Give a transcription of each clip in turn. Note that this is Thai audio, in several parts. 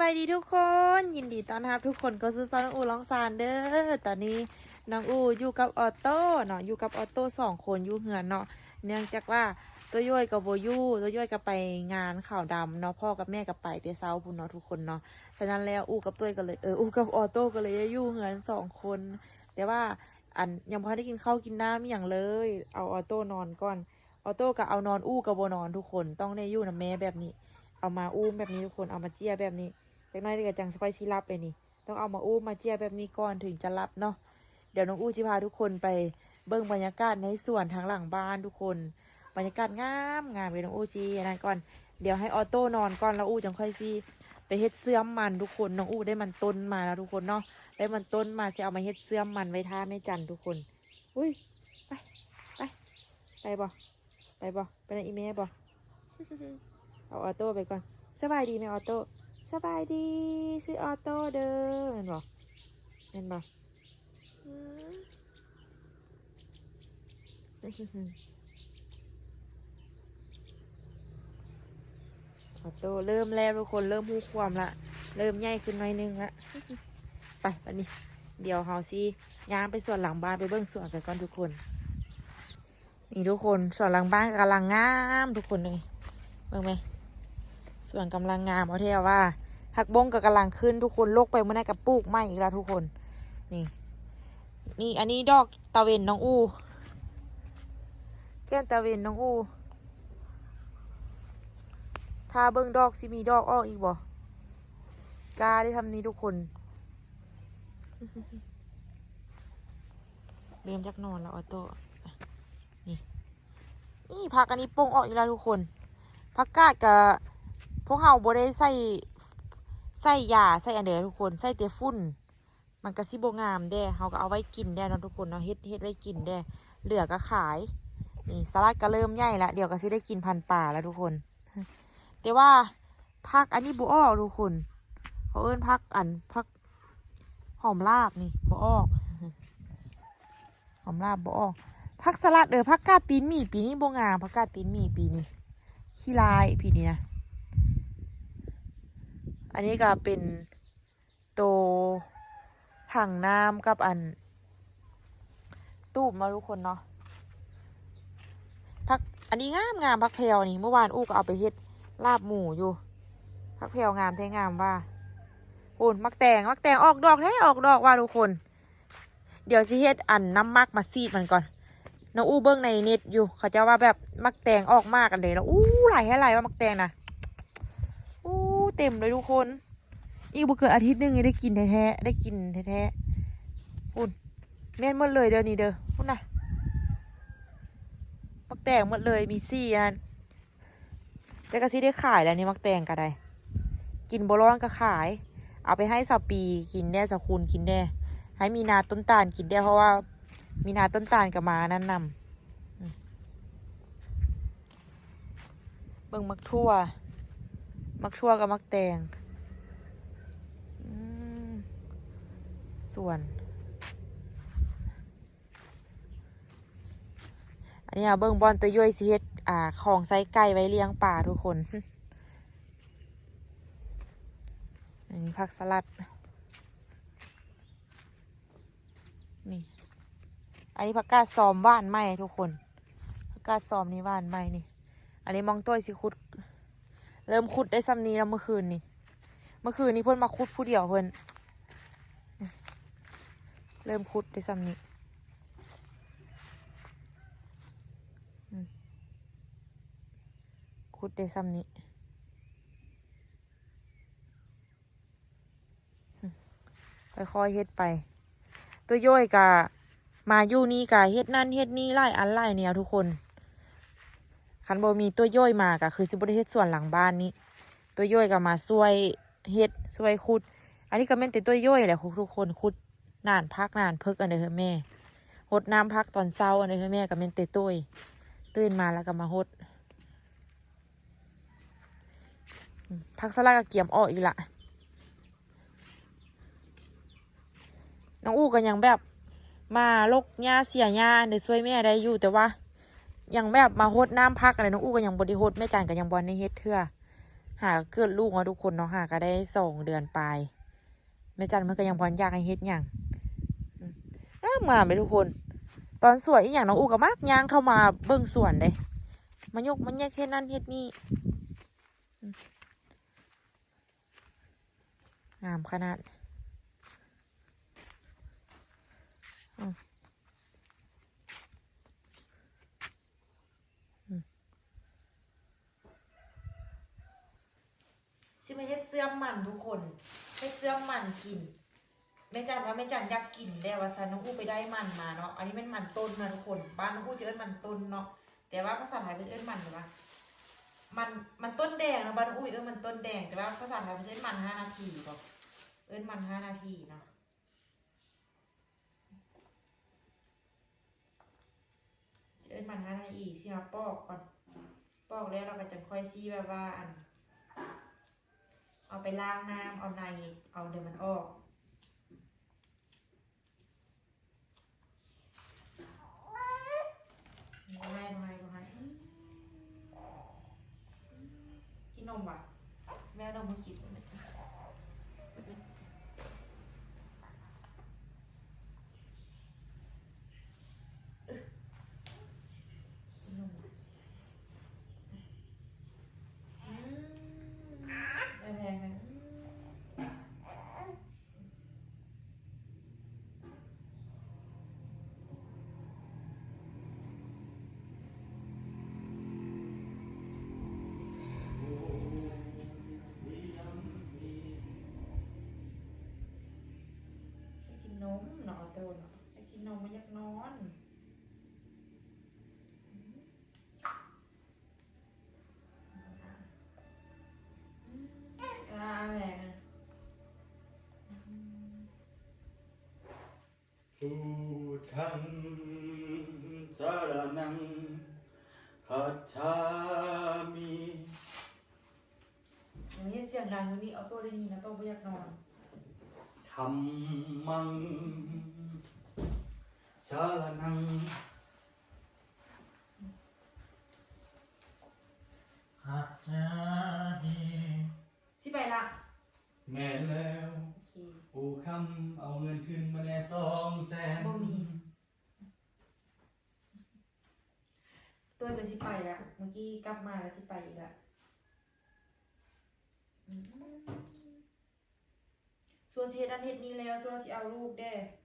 บายดีทุกคน ยินดีต้อนรับทุกคนก็ซื้อซอนองอูลองซานเด้อตอนนี้น้องอูอยู่กับออโต้เนาะอยู่กับออโต้สองคนอยู่เหือนเนาะเนื่องจากว่าตัวย่อยกับโบยูตัวย่อยก็ไปงานข่าวดำเนาะพ่อกับแม่กับไปเตะเซาพุ่นเนาะทุกคนเนาะฉะนั้นแล้วอูกับตัวก็เลยเอออูกับออโต้ก็เลยอยู่เหือนสองคน แต่ว่าอันยังพอได้กินข้าวกินน้ำอย่างเลย เอาออโต้นอนก่อนออโต้ก็เอานอนอู้กับโบนอนทุกคนต้องได้ยู่นะแม่แบบนี้ เอามาอุ้แบบนี้ทุกคนเอามาเจียแบบนี้ เล็กน้อยเด็กจังสไปซี่รับเลยนี่ ต้องเอามาอุ้มมาเจียแบบนี้ก่อนถึงจะรับเนาะ เดี๋ยวน้องอู้จะพาทุกคนไปเบิ่งบรรยากาศในสวนทางหลังบ้านทุกคน บรรยากาศงามงามเลยน้องอู้จีอันนั้นก่อน เดี๋ยวให้ออโต้นอนก่อนแล้วอู้จังค่อยซีไปเฮ็ดเสื้อมมันทุกคน น้องอู้ได้มันต้นมาแล้วทุกคนเนาะ ได้มันต้นมาจะเอามาเฮ็ดเสื้อมมันไว้ท่าในจันทุกคน อุ้ยไปไปไปบ่ไปบ่ไปในอีเมลบ่เอาออโต้ไปก่อนสบายดีไหมออโต้ สบายดีซื้อออโต้เด้อเห็นบอกเห็นบอกออโต้เริ่มแล้วทุกคนเริ่มพูความละ เริ่มใหญ่ขึ้นหน่อยนึงละ ไปวันนี้ เดี๋ยวเฮาซีย่างไปส่วนหลังบ้านไปเบิ้งสวนกันก่อนทุกคน นี่ทุกคนส่วนหลังบ้านกำลังงามทุกคนเลยเบิ่งไหมส่วนกำลังงามเอาเทียว่า หักบงก็กำลังขึ้นทุกคนโลกไปเมื่อไหร่กับปลูกใหม่อีกแล้วทุกคน นี่ นี่อันนี้ดอกตะเวนน้องอูแก้นตะเวนน้องอูถ้าเบิ้งดอกสิมีดอกออกอีกบ่กาได้ทำนี้ทุกคนเริ่มจากนอนแล้วออโต้นี่ นี่ผักอันนี้โป่งออกอีกแล้วทุกคนผักกาดกับพวกเราบ่ได้ใส่ ใส่ยาใส่อันเดียทุกคนใส่เตียฝุ่นมันก็สิบงามแด้เขาก็เอาไว้กินแด้เนาะทุกคนเนาะเฮ็ดเฮ็ดไว้กินแด้เหลือก็ขายนี่สลัดก็เริ่มใหญ่ละเดี๋ยวก็สิได้กินพันป่าแล้วทุกคน แต่ว่าผักอันนี้บ่ออกทุกคนเขาเอิ้นผักอันผักหอมลาบนี่บ่ออกหอมลาบบ่ออกผักสลัดเออผักกาดตีนหมี่ปีนี้บ่งามผักกาดตีนหมี่ปีนี้ขี้ลายพี่นี่นะ อันนี้ก็เป็นโตถังน้ำกับอัน ตูบมาทุกคนเนาะพักอันนี้งามงามพักเพลวนี่เมื่อวานอู้ก็เอาไปเฮ็ดลาบหมูอยู่ พักเพลวงามแท้งามว่าโอนมักแตงมักแตงออกดอกแท้ออกดอกว่าทุกคน เดี๋ยวสิเฮ็ดอันน้ำมักมาซีดมันก่อนน้องอู้เบิ้งในเน็ตอยู่ เขาจะว่าแบบมักแตงออกมากกันเลยแล้วอู้ไหลให้ไหลว่ามักแตงนะ เต็มเลยทุกคน อีกบ่เกินอาทิตย์หนึงยังได้กินแท้ๆได้กินแท้ๆอุ่นแม่นหมดเลยเดี๋ยวนี้เด้อพุ่นนะมักแตงหมดเลยมีซี่อันแต่ก็สิได้ขายแล้วนี่มักแตงก็ได้ กินบ่ร้อนก็ขาย เอาไปให้สาวปีกินได้สาวคูณกินได้ให้มีนาต้นตาลกินได้เพราะว่า มีนาต้นตาลกับมานั่นนำเบิ่งมักทั่ว มักทั่วกับมักแตงส่วน อันนี้เบิ่งบอลตัวย่อยสิเฮ็ดอ่าของไซไก่ไว้เลี้ยงป่าทุกคน อันนี้ผักสลัด นี่ อันนี้ผักกาดซอมว่านไหมทุกคนผักกาดซอมนี่ว่านไหมนี่ อันนี้มองต้อยสิคุด เริ่มขุดได้ซ้ำนี้แล้วเมื่อคืนนี่เมื่อคืนนี้เพิ่นมาขุดผู้เดียวเพิ่อนเริ่มขุดได้ซ้ำนี้ขุดได้ซ้ำนี้ค่อยๆเฮ็ดไป ตัวย่อยกะมาอยู่นี่กะเฮ็ดนั่นเฮ็ดนี่ไล่อันไล่เนี่ยทุกคน คันบ่มีตัวย่อยมากะคือสิบ่ได้เฮ็ดส่วนหลังบ้านนี้ ตัวย่อยก็มาช่วยเฮ็ดช่วยขุด อันนี้ก็แม่นแต่ตัวย่อยแหละทุกคนขุดนานพักนานเพิกอันเด้อเฮ้อแม่หดน้ำพักตอนเช้าอันเด้อเฮ้อแม่ก็แม่นแต่ตัวตื่นมาแล้วก็มาหดพักสลัดก็เกี่ยมออกอีกละน้องอู้ก็ยังแบบมาลกหญ้าเสียหญ้าได้ช่วยแม่ได้อยู่แต่ว่า ยังแบบมาหดน้ำพักอะไรน้องอู้ก็ยังบไดิหดแม่จันก็ยังบอลในเฮ็ดเถื่อหาเกิดลูกเนาะทุกคนเนาะหาก็ได้สองเดือนปลายแม่จันมันก็ยังพอนอยากให้เฮ็ดหยังอืมงามาทุกคน ตอนสวยอีกอย่างน้องอูก็มากย่างเข้ามาเบิ่งสวนเลยมายกมันแยกเฮ็ดนั่นเฮ็ดนี่งามขนาดอืมอืม สิมาเฮ็ดเสื้อมันทุกคนเฮ็ดเสื้อมันกินแม่จันว่าแม่จันอยากกินแล้วว่าซันน้องอู้ไปได้มันมาเนาะอันนี้เป็นมันต้นนะทุกคนบ้านน้องอู้จะเอิ้นมันต้นเนาะแต่ว่าภาษาไทยเป็นเอิ้นมันหรือว่ามันมันต้นแดงนะบ้านน้องอู้เอิ้นมันต้นแดงแต่ว่าภาษาไทยเป็นเอิ้นมันห้านาทีบอกเอิ้นมันห้านาทีเนาะเอิ้นมันห้านาทีสิมาปอกก่อนปอกแล้วเราก็จะค่อยซีแบบว่าอัน เอาไปล้างน้ำเอาในเอาเดี๋ยวมันออก ไม่ไม่ไม่กินนมป่ะ นาะเอาตัวเนาะให้กินนมมันอยากนอนอ่าแม่พุทธังสารนังคัจฉามิอย่างนี้เสียงดังอยู่นี่เอาตัวได้ยินนะตัวไม่อยากนอน ธัมมัง สารนังคัจฉามิสิไปละแม่นแล้วโอเคปูคำเอาเงินขึ้นมาแน่สองแสนบ่มีตัวเดี๋ยวสิไปละเมื่อกี้กลับมาแล้วสิไปอีกละอืมส่วนสิเฮ็ดอันเฮ็ดนี้แล้วส่วนสิเอาลูกเด้เ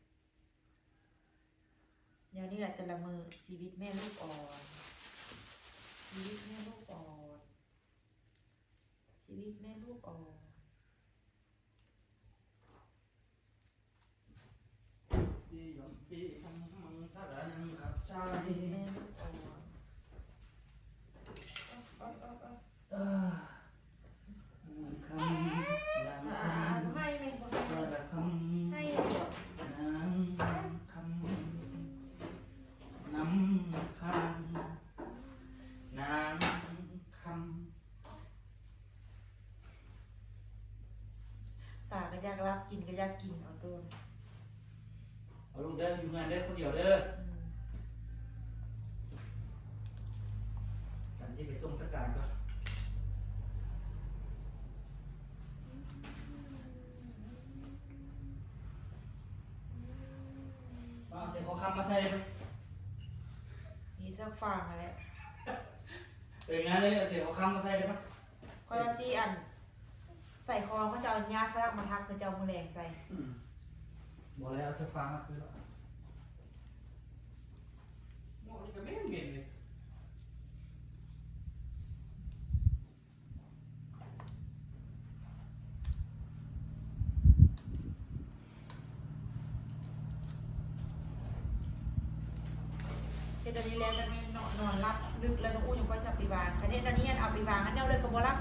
ดี๋ยวนี้แหละแต่ละมือชีวิตแม่ลูกอ่อนชีวิตแม่ลูกอ่อนชีวิตแม่ลูกอ่อนที่ยมที่ธัมมังสารนังคัจฉาชีมิวิตแม่ลูกอ่อนเอาเอาเอาเอ่อคำนาม อ่า คำ อ่านให้แม่บ่ให้ ว่าละคำ ให้เดี๋ยว น้ำคำน้ำคำน้ำค ตาก็อยากรับกินก็อยากกินเอาตัวำเอาลูกเด้ออยู่งานเด้อคนเดียวเด้อ อืม กันที่ไปส่งสการก่อนเอาเสียขอคำมา ใส่เลยไหมมีสักฟางอะไรเป็นงานเลยเอาเสียขอคำมาใส่เลยไหมคอยว่าซีอัน ใส่คอเขาจะเอาหญ้าฝรั่งมาทักเขาจะเอาแมลงใส่อืมบอกแล้วเอาเสื้อฟ้ามาคือแล้วโง่นี่ก็ไม่เหม็นเลย เฮ็ดอันนี้แล้วแล้วไม่นอนนอนรับดึกแล้วน้องอู้ยังค่อยสับปีบางคันนี้ตอนนี้อันเอาปีบางอันเดียวเลยก็บ่รับ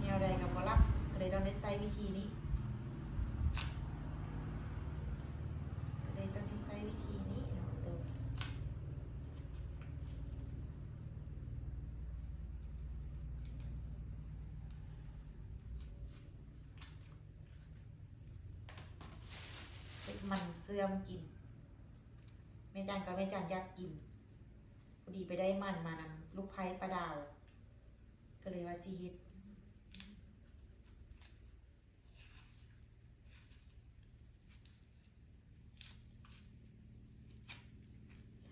แนวใดก็บ่รับก็เลยต้องได้ใช้วิธีนี้ก็เลยต้องได้ใช้วิธีนี้เนาะตัวเฮ็ด มันเสื่อมกินแม่จันกับแม่จันอยากกินพอดีไปได้มันมานำลูกไผ่ปลาดาว ก็เลยว่าซีฮิต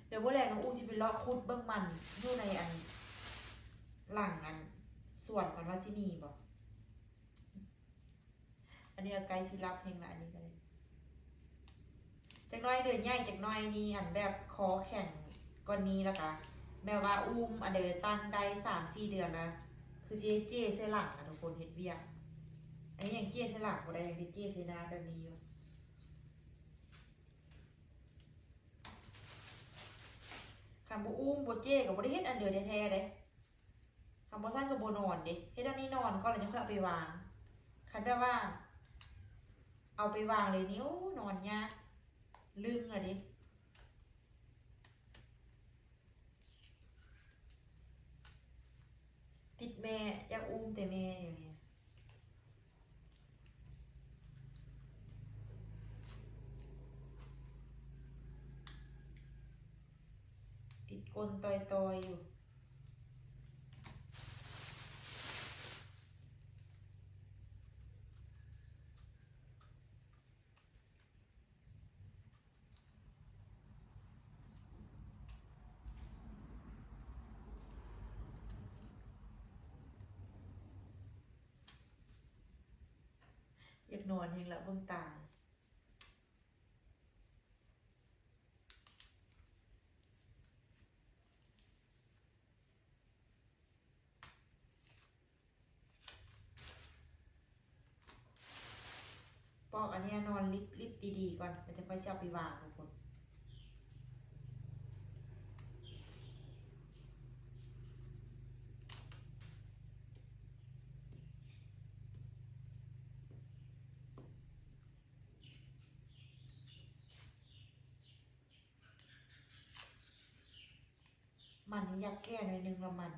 เดี๋ยวว่าแรงน้องอูจะไปเลาะคุดเบื้องมันอยู่ในอัน หลังอัน ส่วนมันว่าซินีบอกอันนี้ไกลสิรับเพลงละอันนี้ก็เลย จากน้อยเดือนใหญ่จากน้อยนี่อันแบบคอแข็งก่อนนี้แล้วก็แบบว่าอุ้มอันเดอร์ตันได้สามสี่เดือนนะคือเจเจเซหลังอะทุกคนเฮ็ดเวียกอันนี้ยังเจเซหลังบ่ได้ยังเจเซหนาแบบนี้อยู่คำบ่อุ้มบ่เจก็บ่ได้เฮ็ดอันเดียวแท้ๆเด้คำบ่สั้นก็บ่นอนเด้เฮ็ดอันนี้นอนก่อนแล้วจะค่อยเอาไปวางคันแบบว่า เอาไปวางเลยนิ้วนอนยาก ลึงอะดิติดแม่อยากอุ้มแต่แม่อย่างเงี้ยติดก้นตอยๆอยู่ นอนเฮงละเบิ่งตาปอกอันเนี้ยนอนลิบลิบดีๆก่อนมันจะค่อยเช่าไปวางทุกคน มันนี่อยากแก้หน่อยนึงละมัน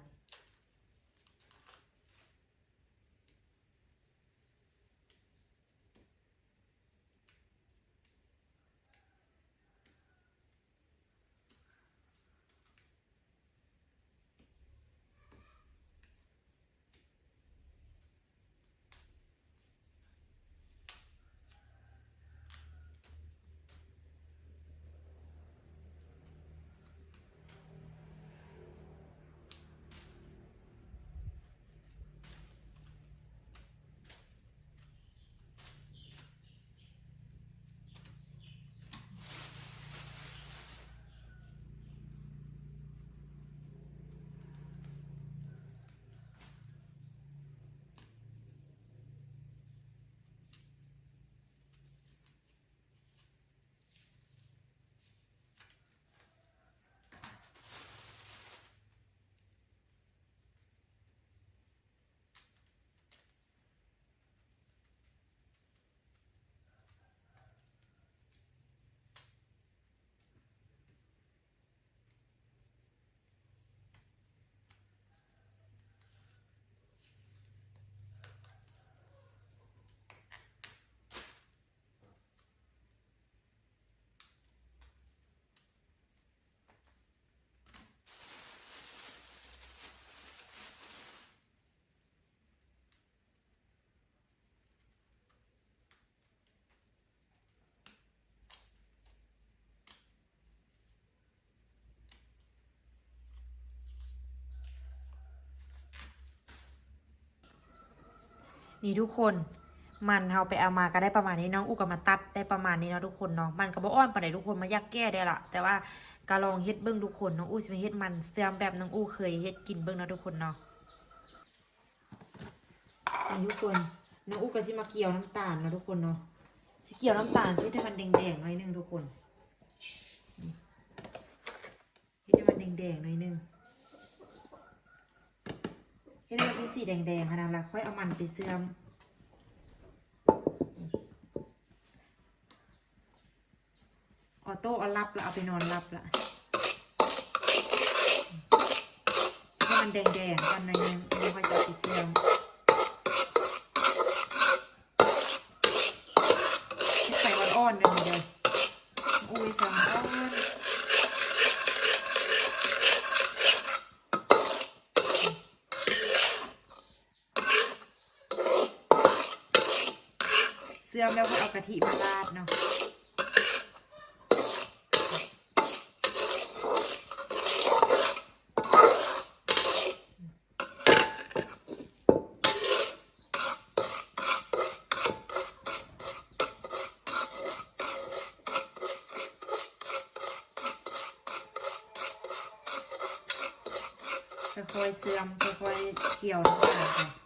นี่ทุกคนมันเราไปเอามาก็ได้ประมาณนี้น้องอุกก็มาตัดได้ประมาณนี้เนาะทุกคนเนาะมันก็บ่อ้อนปานใดทุกคนมายากแก้ได้ละแต่ว่าก็ลองเฮ็ดเบิ่งทุกคนน้องอู้สิไปเฮ็ดมันเสียมแบบน้องอู้เคยเฮ็ดกินเบิ่งเนาะทุกคนเนาะนี่ทุกคนน้องอู้ก็สิมาเกี่ยวน้ำตาลเนาะทุกคนเนาะสิเกี่ยวน้ำตาลสิให้มันแดงๆหน่อยนึงทุกคนเฮ็ดให้มันแดงๆหน่อยนึง เฮ็ดให้มันเป็นสีแดงๆขนาดนั้นแล้วค่อยเอามันไปเสื่อมออโต้เอารับแล้วเอาไปนอนรับละให้มันแดงๆกันหนะยังไม่ค่อยจะติดเสื่อมให้ไฟอ่อนๆเลยเดียวอุ้ยไฟอ่อน เสื่อมแล้วก็เอากะทิมาราดเนาะค่อยๆเสื่อมค่อยๆเกี่ยวน้ำตาลค่ะ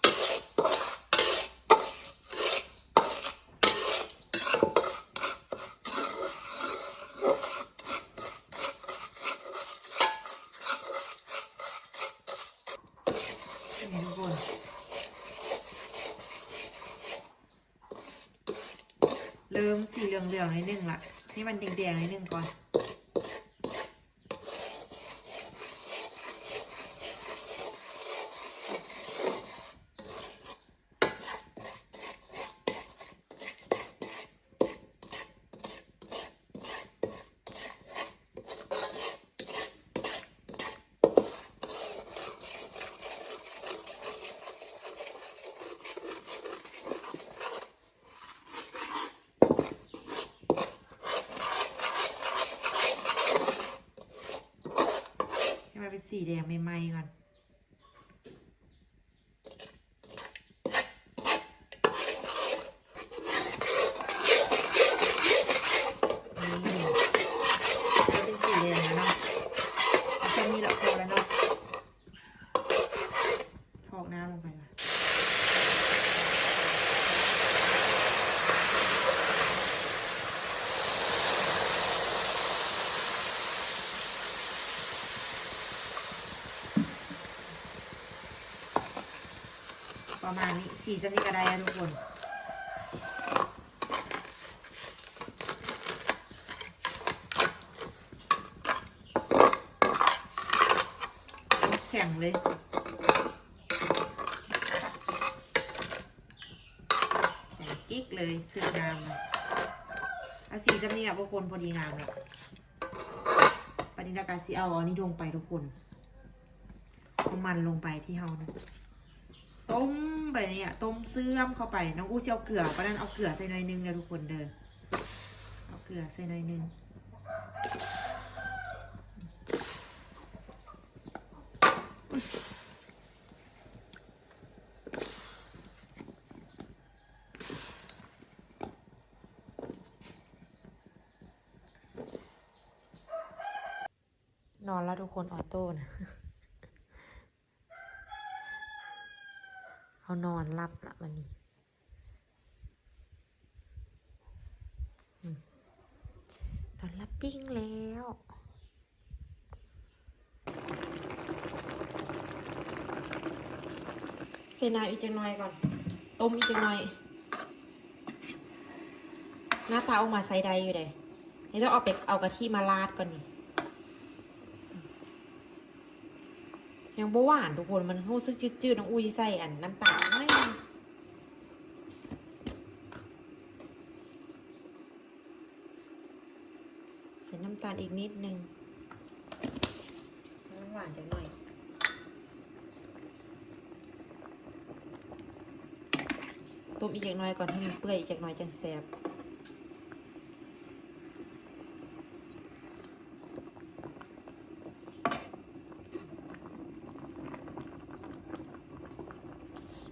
นี่ทุกคนเริ่มสี เหลืองๆนิดนึงละให้มันแดงๆนิดนึงก่อน สีแดงใหม่ๆก่อนก็เป็นสีแดงแล้วเนาะเอาแค่นี้แหละพอแล้วเนาะทอกน้ำลงไปก่อน สีจะมีกระไดอะทุกคนแข็งเลย แข็งกิ๊กเลยสวยงามอาสีจำนี้อะพวกคนพอดีงามแล้วปฏินากาสีเอาอันนี้ลงไปทุกคน มันลงไปที่เฮานะ ไปเนี่ยต้มเสื่อมเข้าไปน้องอู้จะเอาเกลือเพราะนั้นเอาเกลือใส่หน่อยนึงนะทุกคนเด้อเอาเกลือใส่หน่อยนึงนอนแล้วทุกคนออโต้นะ เอา นอนหลับละวันนี้นอนหลับปิ้งแล้วใส่น้ำอีกจังหน่อยก่อน ต้มอีกจังหน่อย หน้าตาออกมาใส่ใดอยู่เลยนี่ต้องเอาไปเอากะทิมาราดก่อนนี่ยังบ่หวานทุกคนมันรู้สึกจืดๆน้องอุ้ยใส่อันน้ำตาลไม่ใส่ นิดนึงน้ำหวานจังหน่อย ต้มอีกอย่างน้อยก่อนให้มันเปื่อยอีกอย่างน้อยจังแซ่บ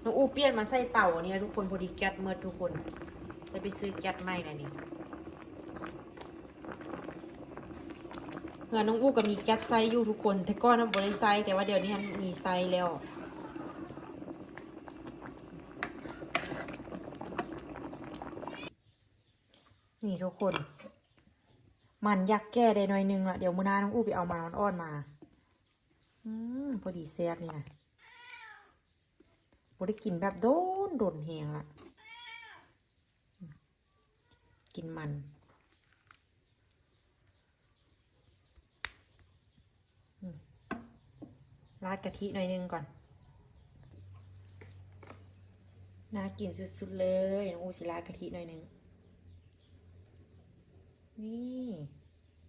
น้องอูเปลี่ยนมาใส่เต่าอันนี้ทุกคนพอดีแก๊สเมื่อทุกคนจะไปซื้อแก๊สใหม่นะนี่ เพื่อนน้องอูก็มีแก๊สไซอยู่ทุกคน แต่ก่อนน้ำบริไซแต่ว่าเดี๋ยวนี้มันมีไซแล้ว นี่ทุกคน มันยักแก้ได้หน่อยนึงละเดี๋ยวมือหน้าน้องอู้ไปเอามันอ่อนๆมา อืมพอดีแซ่บนี่นะบได้กินแบบโดนโดนแหงละกินมัน อืม ราดกะทิหน่อยนึงก่อน น่ากินสุดๆเลยน้องอูสิราดกะทิหน่อยนึง นี่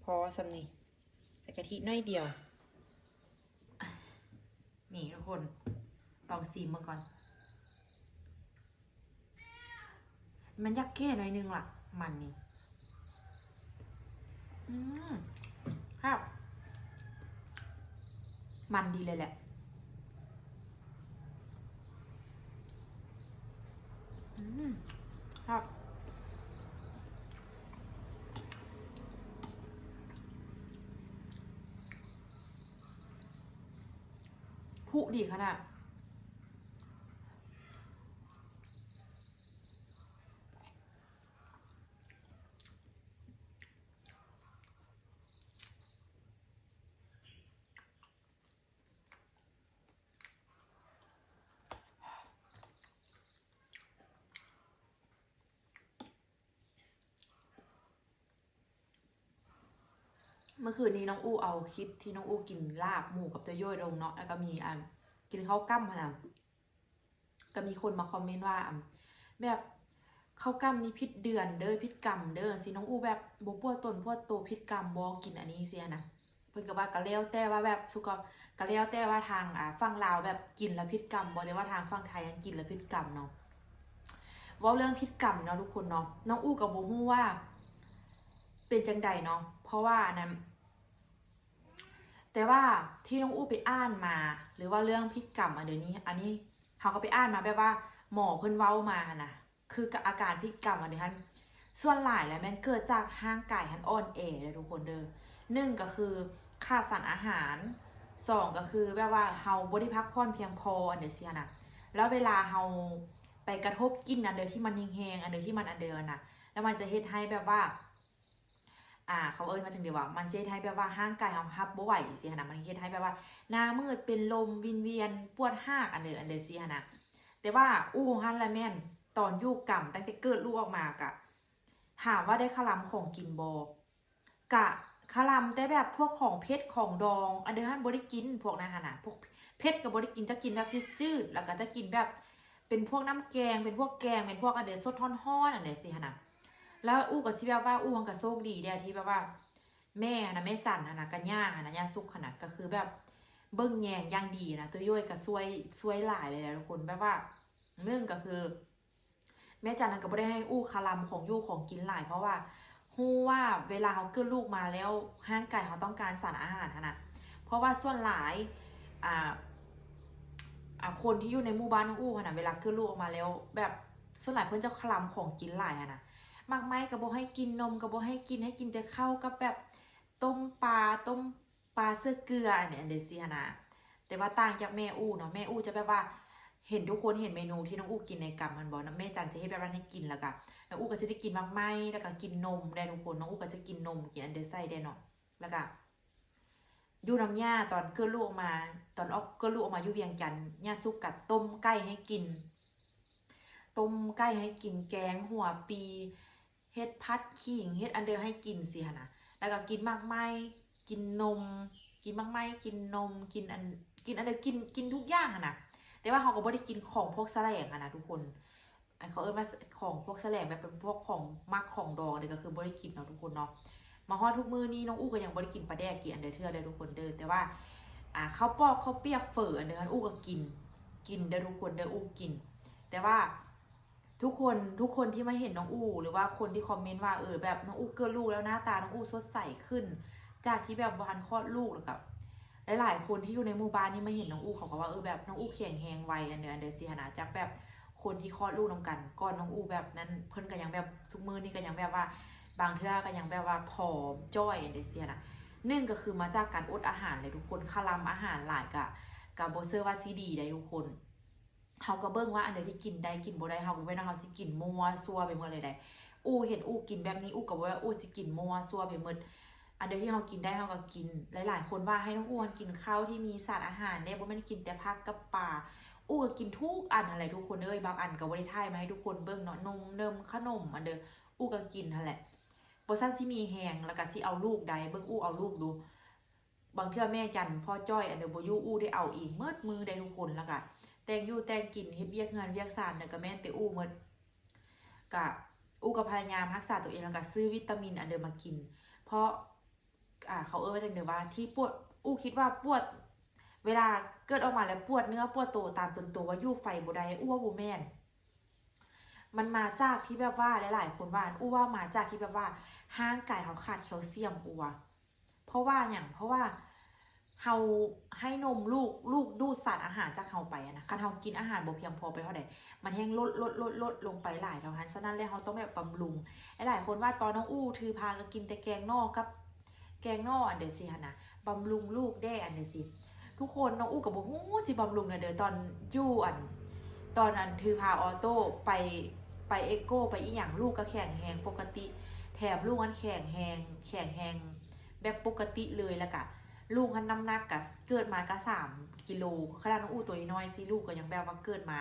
พอสำนี่ใส่กะทิน้อยเดียว นี่ทุกคน ลองซีมมาก่อน มันยักแค่หน่อยนึงล่ะ มันนี่ อืมครับ มันดีเลยแหละอืมครับผู้ดีขนาด เมื่อคืนนี้น้องอู้เอาคลิปที่น้องอู้กินลาบหมูกับตัวย่อยลงเนาะแล้วก็มีอะกินข้าวกั้มพนะก็มีคนมาคอมเมนต์ว่าอะแบบข้าวกั้มนี่พิษเดือนเด้อพิษกรรมเด้อสิน้องอู้แบบบ่ปวดตนปวดโตวพิษกรรมบ่กินอันนี้เสียนะเพิ่นก็ว่าก็แล้วแต่ว่าแบบสุกก็แล้วแต่ว่าทางอ่าฝั่งลาวแบบกินแล้วพิษกรรมบ่แต่ว่าทางฝั่งไทยยังกินแล้วพิษกรรมเนาะว่าเรื่องพิษกรรมเนาะทุกคนเนาะน้องอู้กับบ่ฮู้ว่า เป็นจังใดเนาะเพราะว่านนั้น แต่ว่าที่น้องอู้ไปอ่านมา หรือว่าเรื่องพิษกรรมอันเดี๋ยวนี้ อันนี้เขาก็ไปอ่านมาแบบว่า หมอเพิ่นเว้ามานะคืออาการพิษกรรมอันนี้ฮันส่วนหลายแล้วมันเกิดจากห่างกายฮันอ่อนแอเลยทุกคนเด้อหนึ่งก็คือขาดสารอาหารสองก็คือแบบว่าเฮาบ่ได้พักผ่อนเพียงพออันเดียเสียนะแล้วเวลาเฮาไปกระทบกินอันเดียที่มันแหงอันเดียที่มันอันเดียนะแล้วมันจะเฮ็ดให้แบบว่า อ่าเขาเอ่ยมาจังเดียวว่ามันจะเฮ็ดให้แบบว่าห่างกายเราฮับบ่ไหวสิฮะนะมันเฮ็ดให้แบบว่าหน้ามืดเป็นลมวินเวียนปวดหากอันเดออันเดอสิฮะนะแต่ว่าอู้ฮันละแม่นตอนยู่กรรมตั้งแต่เกิดลูกออกมากะถามว่าได้คลำของกินบอกะคลำแต่แบบพวกของเพชรของดอง อันเดอร์ฮันบ่ได้กิน พวกนั้นฮะนะพวกเพชรก็บ่ได้กินจะกินแบบจืดๆแล้วก็จะกินแบบเป็นพวกน้ำแกงเป็นพวกแกงเป็นพวกอันเดอร์สดฮ้อนๆอันเดอสิฮะนะ แล้วอู้กับสิแบบว่าอู้กับโชคดีเดียที่แบบว่า แม่นะแม่จันนะกันย่านะย่าสุกขนาดก็คือแบบเบิ้งแยงย่างดีนะตัวย่อยก็ช่วยช่วยหลายเลยนะทุกคนแบบว่าเรื่องก็คือ แม่จันนะก็ไม่ได้ให้อู้คารมของยู่ของกินหลาย เพราะว่าฮู้ว่าเวลาเขาเกิดลูกมาแล้วห่างไก่เขาต้องการสารอาหารนะเพราะว่าส่วนหลายอ่าคนที่อยู่ในหมู่บ้านของอู้ขนาดเวลาเกิดลูกออกมาแล้ว แบบส่วนหลายเพื่อนจะคลำของกินหลายอะนะ มากไม้ก็บอกให้กินนมก็บอกให้กินให้กินแต่ข้าวกับแบบต้มปลาต้มปลาเสื้อเกลืออันเนี้ยอันเดซียนะ แต่ว่าต่างจากแม่อูเนาะแม่อูจะแบบว่าเห็นทุกคนเห็นเมนูที่น้องอูกินในกรรมมันบอกนะแม่จันจะให้แบบนั้นให้กินแล้วก็น้องอูก็จะได้กินมากไหมแล้วก็กินนมได้ทุกคนน้องอูก็จะกินนมกินอันเดอร์ไซได้เนาะแล้วก็ยูน้ำย่าตอนเกิดลูกออกมา ตอนออกเกิดลูกออกมายูเวียงจันย่าซุกกัดต้มไก่ให้กิน ต้มไก่ให้กินแกงหัวปี เฮ็ดพัดขิงเฮ็ดอันเดียวให้กินสิหะนะแล้วก็กินมากไม้กินนม กินมากไม้กินนมกินอันกินอันเดียวกินกินทุกอย่างอะนะแต่ว่าเขาก็บ่ได้กินของพวกแสลงอะนะทุกคนอันเขาเอิ้นว่าของพวกแสลงแบบเป็นพวกของมักของดองเนี่ยก็คือบ่ได้กินเนาะทุกคนเนาะมาฮอดทุกมือนี้น้องอู้ก็ยังบ่ได้กินปลาแดกกินอันเดียวเทื่อเลยทุกคนเด้อแต่ว่าอ่าข้าวปอกข้าวเปียกเฝออันเดียวอู้ก็กิน กินเด้อทุกคนเด้ออู้กิน แต่ว่า ทุกคนทุกคนที่ม่เห็นน้องอูหรือว่าคนที่คอมเมนต์ว่าเออแบบน้องอูเกิดลูกแล้วหน้าตาน้องอูสดใสขึ้น จากที่แบบวันคลอดลูกแล้วกับหลายๆคนที่อยู่ในหมู่บ้านนี่ม่เห็นน้องอูเขาก็ว่าเออแบบน้องอูแข็งแรงไวอันเดออันเดอร์ซีหนาจากแบบคนที่คลอดลูกนำกันก่อนน้องอูแบบนั้นเพิ่นก็ยังแบบซุกมือนี่ก็ยังแบบว่า บางเทื่อก็ยังแบบว่าผอมจ้อยอันเดอร์ซีนะหนึ่งก็คือมาจากการอดอาหารเลยทุกคนคาลัมอาหารหลายกะกับโบเซอร์ว่าซีดีได้ทุกคน เฮาก็เบิ่งว่าอันใดที่กินได้กินบ่ได้เฮาก็ไม่ได้เฮาสิกินมั่วซั่วไปหมดเลยได้อู้เห็นอู้กินแบบนี้อู้ก็บ่ว่าอู้สิกินมั่วซั่วไปหมดอันใดที่เฮากินได้เฮาก็กิน หลายๆ คนว่าให้น้องอ้วนกินข้าวที่มีสารอาหารได้บ่แม่นกินแต่ผักกับปลาอู้ก็กินทุกอันอะไรทุกคนเอ้ยบางอันก็บ่ได้ถ่ายมาให้ทุกคนเบิ่งเนาะนมเนิมขนมอันเด้ออู้ก็กินนั่นแหละบ่ซั่นสิมีแฮงแล้วก็สิเอาลูกใดเบิ่งอู้เอาลูกดู บางเทื่อแม่จันพ่อจ้อยอันเดอบ่อยู่อู้ได้เอาอีกเมิดมือได้ทุกคนแล้วก็ แต่งอยู่แต่งกินเฮ็ดเวียกงานเวียกสารเนี่ยก็แม่นแต่อู้หมดกะอู้ก็พยายามรักษาตัวเองแล้วก็ซื้อวิตามินอันเดิมมากิน เพราะอ่าเขาเอ่ยว่าจังเดียวว่าที่ปวดอู้คิดว่าปวด เวลาเกิดออกมาแล้วปวดเนื้อปวดตัวตามตนตัวว่าอยู่ไฟบ่ไดอู้ว่าบ่แมนมันมาจากที่แบบว่าหลายๆคนว่าอู้ว่ามาจากที่แบบว่าห้างไก่เขาขาดแคลเซียมอัว เพราะว่าอย่างเพราะว่า เฮาให้นมลูกลูกดูดสารอาหารจากเฮาไปอะนะคันเฮากินอาหารบ่เพียงพอไปเท่าใดมันแห้งลดลดลดลดลงไปหลายเท่านั้นฉะนั้นแล้วเฮาต้องแบบบำรุงหลายคนว่าตอนน้องอู้ถือพาก็กินแต่แกงนอกกับ แกงนอกอันเดอร์สิฮะนะบำรุงลูกได้อันเดอร์สิทุกคนน้องอู้กับบอกฮู้สิบำรุงเนะเด้อตอนยู่อัน ตอนอันถือพาออโต้ไปไปเอ็กโกไปอีหยังลูกก็แข็งแหงปกติ แถมลูกมันแข็งแหงแข็งแหงแบบปกติเลยล้วกะ ลูกมันน้ำหนักกะเกิดมากะสามกิโลขนาดน้องอู้ตัวน้อยสิลูกก็ยังแบบว่าเกิดมา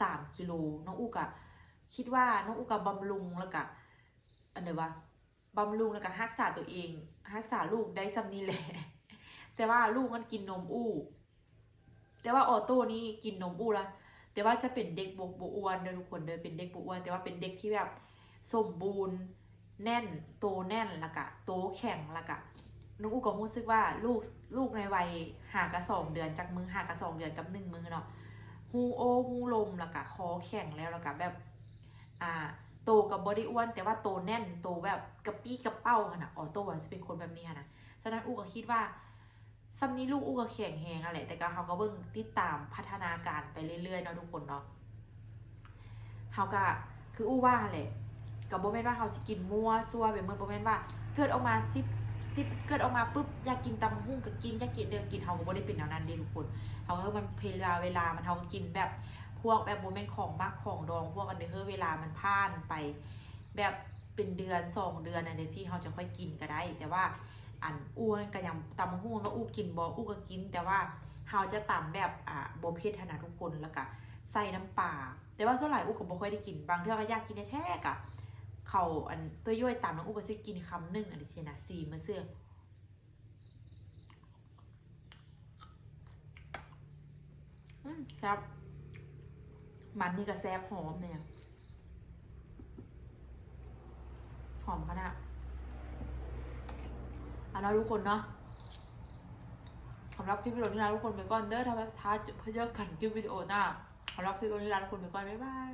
สามกิโลน้องอู้กะคิดว่าน้องอู้กะบำรุงแล้วกะอันเดียวว่าบำรุงแล้วก็รักษาตัวเองรักษาลูกได้สำนีแหละแต่ว่าลูกมันกินนมอู้ แต่ว่าออโต้นี่กินนมอู้ละแต่ว่าจะเป็นเด็กบกบอ้วนเด้อทุกคนเด้อเป็นเด็กบกอ้วนแต่ว่าเป็นเด็กที่แบบสมบูรณ์แน่นโตแน่นละกะโตแข็งละกะ น้องอูก็รู้สึกว่าลูกลูกในวัยหากะสองเดือนจากมือหากะสองเดือนกับหนึ่งมือเนาะหูโอหูลมและกะคอแข็งแล้วและกะแบบ อ่าโตกับบอดี้อ้วน แต่ว่าโตแน่นโตแบบกระปี้กระเป้าขนาดออโต้จะเป็นคนแบบนี้นะฉะนั้นอูก็คิดว่าซัมนี้ลูกอูก็แข็งแหงอะไรแต่ก็เขาก็เบิ่งติดตามพัฒนาการไปเรื่อยๆเนาะทุกคนเนาะเขาก็คืออูว่าแหละกับโบแมนว่าเขาสกินมั่วซัวแบบเหมือนโบแมนว่า เกิดออกมาซิบ ซิบเกิดออกมาปุ๊บอยากกินตำหุ่งก็กินอยากกินเดือกินเขาก็บ่ได้เป็นแนวนั้นเลยทุกคนเขาก็มันเวลาเวลามันเขาก็กินแบบพวกแบบโบแมนของมักของดอง พวกอันเดอร์เวลามันผ่านไป แบบเป็นเดือนสองเดือนอันเดพี่เขาจะค่อยกินก็ได้ แต่ว่าอันอ้วนก็ยังตำหุ่งว่าอู้กินบออู้ก็กิน แต่ว่าเขาจะตำแบบอ่าโบเพ็ดขนาดทุกคนแล้วก็ใส่น้ำปลาแต่ว่าส่วนหลายอู้ก็บ่ค่อยได้กินบางเทื่อก็อยากกินแท้ๆกะ เขาอันตัวย่อยตามน้องอุกก็สิกินคำหนึ่งอันนี้สินะสีมาเสื้อแซ่บมันนี่ก็แซ่บหอมเนี่ยหอมขนาดเอาละทุกคนเนาะสำหรับคลิปวิดีโอนี้ลาทุกคนไปก่อนเด้อทำให้ท้าเพื่อกันคลิปวิดีโอหน้าสำหรับคลิปวิดีโอนี้ลาทุกคนไปก่อนบ๊ายบาย